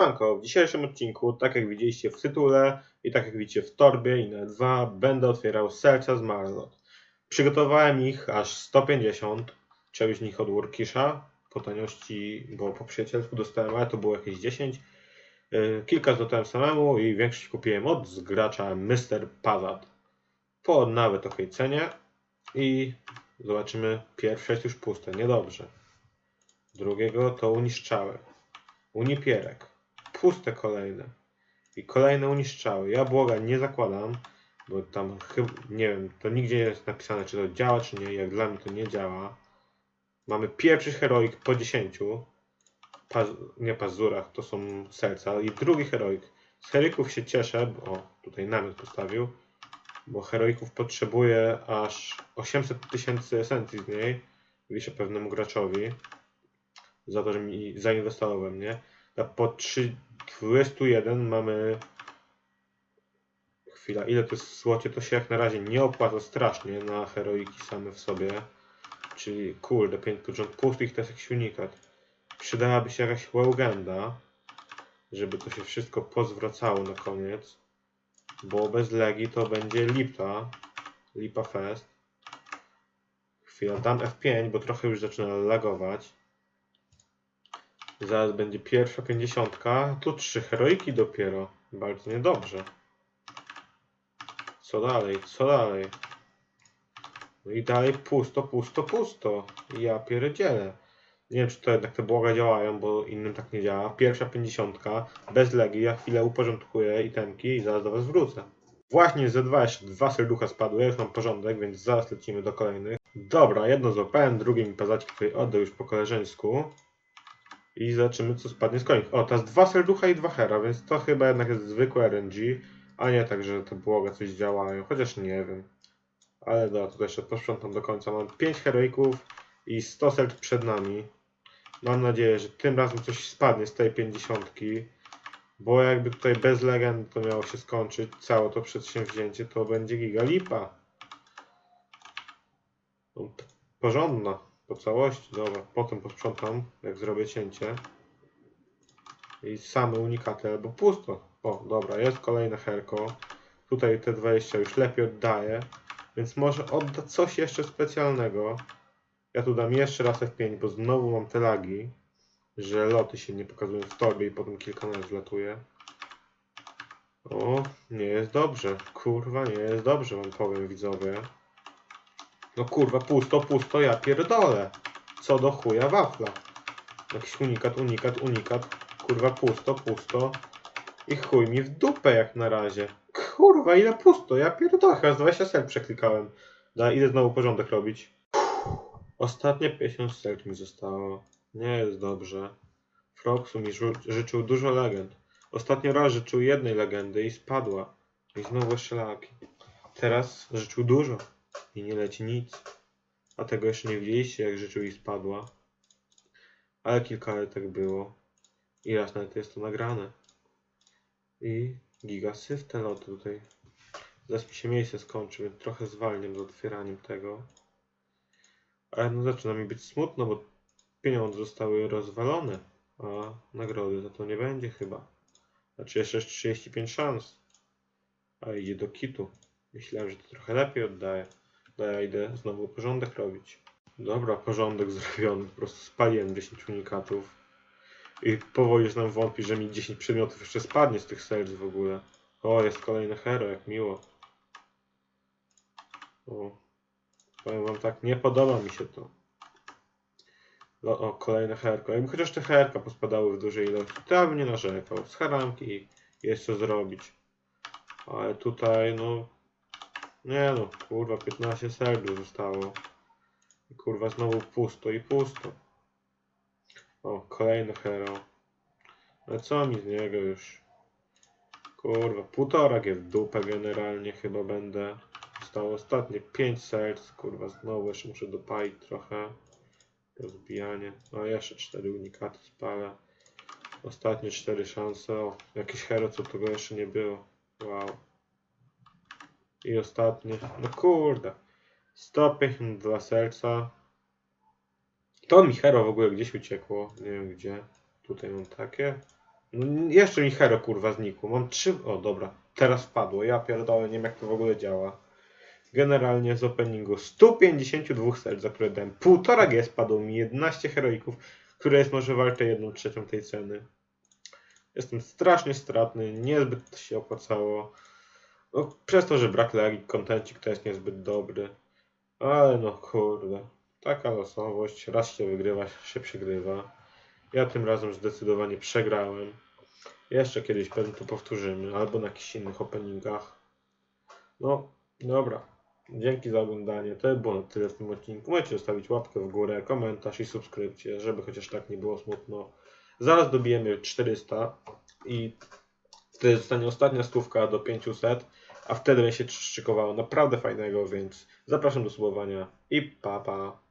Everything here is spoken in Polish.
W dzisiejszym odcinku, tak jak widzieliście w tytule i tak jak widzicie w torbie i na będę otwierał serca z Marlot. Przygotowałem ich aż 150, część z nich od Workisha, po taniości, bo po przyjacielsku dostałem, ale to było jakieś 10. Yy, Kilka zdobyłem samemu i większość kupiłem od zgracza Mr. Pazat. Po nawet okiej cenie i zobaczymy, pierwsze jest już puste, niedobrze. Drugiego to uniszczałem. Unipierek. Puste kolejne. I kolejne uniszczały. Ja błoga nie zakładam, bo tam chyba, nie wiem, to nigdzie nie jest napisane, czy to działa, czy nie. Jak dla mnie to nie działa. Mamy pierwszy heroik po 10. Paz, nie pazurach, to są serca. I drugi heroik. Z heroików się cieszę, bo tutaj namiot postawił, bo heroików potrzebuję aż 800 tysięcy esencji z niej. Wiszę pewnemu graczowi za to, że mi zainwestował we mnie. A po 3, 21 mamy. Chwila, ile to jest w słocie? To się jak na razie nie opłaca strasznie na heroiki same w sobie. Czyli kurde, 5 rząd pustych to jest jakiś unikat. Przydałaby się jakaś łeugenda, żeby to się wszystko pozwracało na koniec. Bo bez legi to będzie lipa. Lipa fest. Chwila, dam F5, bo trochę już zaczyna lagować. Zaraz będzie pierwsza pięćdziesiątka. Tu trzy heroiki dopiero. Bardzo niedobrze. Co dalej? Co dalej? No i dalej pusto, pusto, pusto. Ja pierdzielę. Nie wiem, czy to jednak te błoga działają, bo innym tak nie działa. Pierwsza pięćdziesiątka, bez legi. Ja chwilę uporządkuję itemki i zaraz do Was wrócę. Właśnie z Z2 jeszcze dwa serducha spadły, ja już mam porządek, więc zaraz lecimy do kolejnych. Dobra, jedno złapałem, drugie mi pazacik tutaj oddał już po koleżeńsku. I zobaczymy, co spadnie z końca. O, teraz dwa serducha i dwa hera, więc to chyba jednak jest zwykłe RNG, a nie tak, że te błoga coś działają, chociaż nie wiem. Ale dobra, tutaj jeszcze posprzątam do końca. Mam 5 heroików i 100 serc przed nami. Mam nadzieję, że tym razem coś spadnie z tej 50. Bo jakby tutaj bez legend to miało się skończyć, całe to przedsięwzięcie, to będzie giga lipa. No, porządna po całości, dobra. Potem posprzątam, jak zrobię cięcie. I same unikaty, albo pusto. O, dobra, jest kolejne herko. Tutaj te 20 już lepiej oddaje. Więc może odda coś jeszcze specjalnego. Ja tu dam jeszcze raz F5, bo znowu mam te lagi, że loty się nie pokazują w torbie i potem kilka razy zlatuje. O, nie jest dobrze. Kurwa, nie jest dobrze, wam powiem widzowie. No kurwa, pusto, pusto, ja pierdolę. Co do chuja wafla. Jakiś unikat, unikat, unikat. Kurwa, pusto, pusto. I chuj mi w dupę jak na razie. Kurwa, ile pusto, ja pierdolę. Chyba z 20 sel przeklikałem. Da, idę znowu porządek robić. Ostatnie 50 sel mi zostało. Nie jest dobrze. Froxu mi żu- życzył dużo legend. Ostatnio raz życzył jednej legendy i spadła. I znowu jeszcze laki. Teraz życzył dużo i nie leci nic. A tego jeszcze nie widzieliście, jak i spadła. Ale kilka lat tak było. I raz nawet jest to nagrane. I gigasyf te loty tutaj. Zaraz mi się miejsce skończy, więc trochę zwalniam z otwieraniem tego. Ale no zaczyna mi być smutno, bo pieniądze zostały rozwalone, a nagrody za to nie będzie chyba. Znaczy jeszcze jest 35 szans. A idzie do kitu. Myślałem, że to trochę lepiej oddaje. No ja idę znowu porządek robić. Dobra, porządek zrobiony. Po prostu spaliłem 10 unikatów. I powoli już nam wątpi, że mi 10 przedmiotów jeszcze spadnie z tych serc w ogóle. O, jest kolejne hero, jak miło. O, powiem wam tak, nie podoba mi się to. No, o, kolejne herko. Jakby chociaż te herka pospadały w dużej ilości, to ja bym nie narzekał. Z haranki jest co zrobić. Ale tutaj, no... Nie no, kurwa, 15 serdusz zostało. I kurwa, znowu pusto i pusto. O, kolejny hero. Ale co mi z niego już? Kurwa, półtora G w dupę generalnie chyba będę. Zostało ostatnie 5 serc, kurwa, znowu jeszcze muszę dopalić trochę. Rozbijanie. No jeszcze 4 unikaty spalę. Ostatnie 4 szanse. O, jakiś hero, co tego jeszcze nie było. Wow. I ostatnie. No kurde. 152 serca. To mi hero w ogóle gdzieś uciekło. Nie wiem gdzie. Tutaj mam takie. No, jeszcze mi hero kurwa znikło. Mam trzy... O dobra, teraz wpadło. Ja pierdolę, nie wiem jak to w ogóle działa. Generalnie z openingu 152 serc, za które dałem półtora G spadło mi 11 heroików, które jest może warte jedną trzecią tej ceny. Jestem strasznie stratny, niezbyt się opłacało. No, przez to, że brak lagi, kontencik to jest niezbyt dobry. Ale no kurde, taka losowość. Raz się wygrywa, się przegrywa. Ja tym razem zdecydowanie przegrałem. Jeszcze kiedyś pewnie to powtórzymy, albo na jakichś innych openingach. No, dobra. Dzięki za oglądanie. To było na tyle w tym odcinku. Możecie zostawić łapkę w górę, komentarz i subskrypcję, żeby chociaż tak nie było smutno. Zaraz dobijemy 400 i wtedy zostanie ostatnia stówka do 500, a wtedy będzie się szykowało naprawdę fajnego, więc zapraszam do subowania i pa pa.